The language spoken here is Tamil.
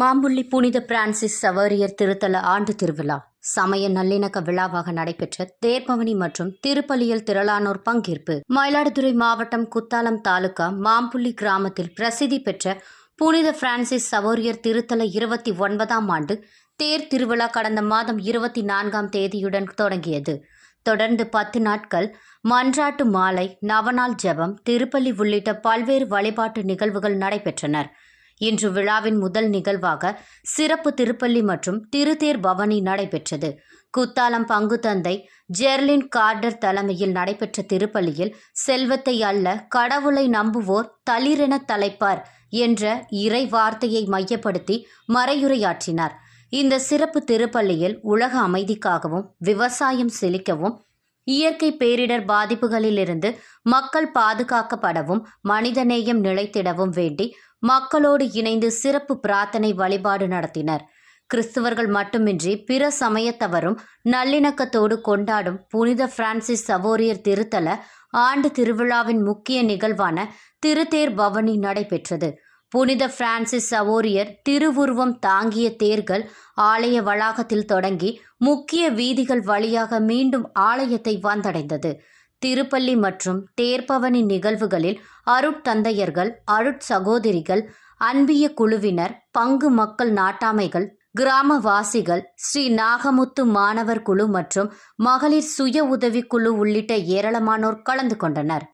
மாம்புள்ளி புனித பிரான்சிஸ் சவேரியர் திருத்தல ஆண்டு திருவிழா. சமய நல்லிணக்க விழாவாக நடைபெற்ற தேர்பவனி மற்றும் திருப்பலியில் திரளானோர் பங்கேற்பு. மயிலாடுதுறை மாவட்டம் குத்தாலம் தாலுகா மாம்புள்ளி கிராமத்தில் பிரசித்தி பெற்ற புனித பிரான்சிஸ் சவோரியர் திருத்தல இருபத்தி ஒன்பதாம் ஆண்டு தேர் திருவிழா கடந்த மாதம் இருபத்தி நான்காம் தேதியுடன் தொடங்கியது. தொடர்ந்து பத்து நாட்கள் மன்றாட்டு மாலை நவநாள் ஜெபம் திருப்பலி உள்ளிட்ட பல்வேறு வழிபாட்டு நிகழ்வுகள் நடைபெற்றனர். இன்று விழாவின் முதல் நிகழ்வாக சிறப்பு திருப்பள்ளி மற்றும் திருத்தேர் பவனி நடைபெற்றது. குத்தாலம் பங்கு தந்தை ஜெர்லின் கார்டர் தலைமையில் நடைபெற்ற திருப்பள்ளியில் செல்வத்தை அல்ல கடவுளை நம்புவோர் தளிரென தலைப்பார் என்ற இறை வார்த்தையை மையப்படுத்தி மறையுரையாற்றினார். இந்த சிறப்பு திருப்பள்ளியில் உலக அமைதிக்காகவும் விவசாயம் செழிக்கவும் இயற்கை பேரிடர் பாதிப்புகளிலிருந்து மக்கள் பாதுகாக்கப்படவும் மனிதநேயம் நிலைத்திடவும் வேண்டி மக்களோடு இணைந்து சிறப்பு பிரார்த்தனை வழிபாடு நடத்தினர். கிறிஸ்துவர்கள் மட்டுமின்றி பிற சமயத்தவரும் நல்லிணக்கத்தோடு கொண்டாடும் புனித பிரான்சிஸ் சவோரியர் திருத்தல ஆண்டு திருவிழாவின் முக்கிய நிகழ்வான திருத்தேர் பவனி நடைபெற்றது. புனித பிரான்சிஸ் சவோரியர் திருவுருவம் தாங்கிய தேர்கள் ஆலய வளாகத்தில் தொடங்கி முக்கிய வீதிகள் வழியாக மீண்டும் ஆலயத்தை வந்தடைந்தது. திருப்பள்ளி மற்றும் தேர்பவனி நிகழ்வுகளில் அருட்தந்தையர்கள் அருட்சகோதரிகள் அன்பிய குழுவினர் பங்கு மக்கள் நாட்டாமைகள் கிராமவாசிகள் ஸ்ரீ நாகமுத்து மாணவர் குழு மற்றும் மகளிர் சுய உதவிக்குழு உள்ளிட்ட ஏராளமானோர் கலந்து கொண்டனர்.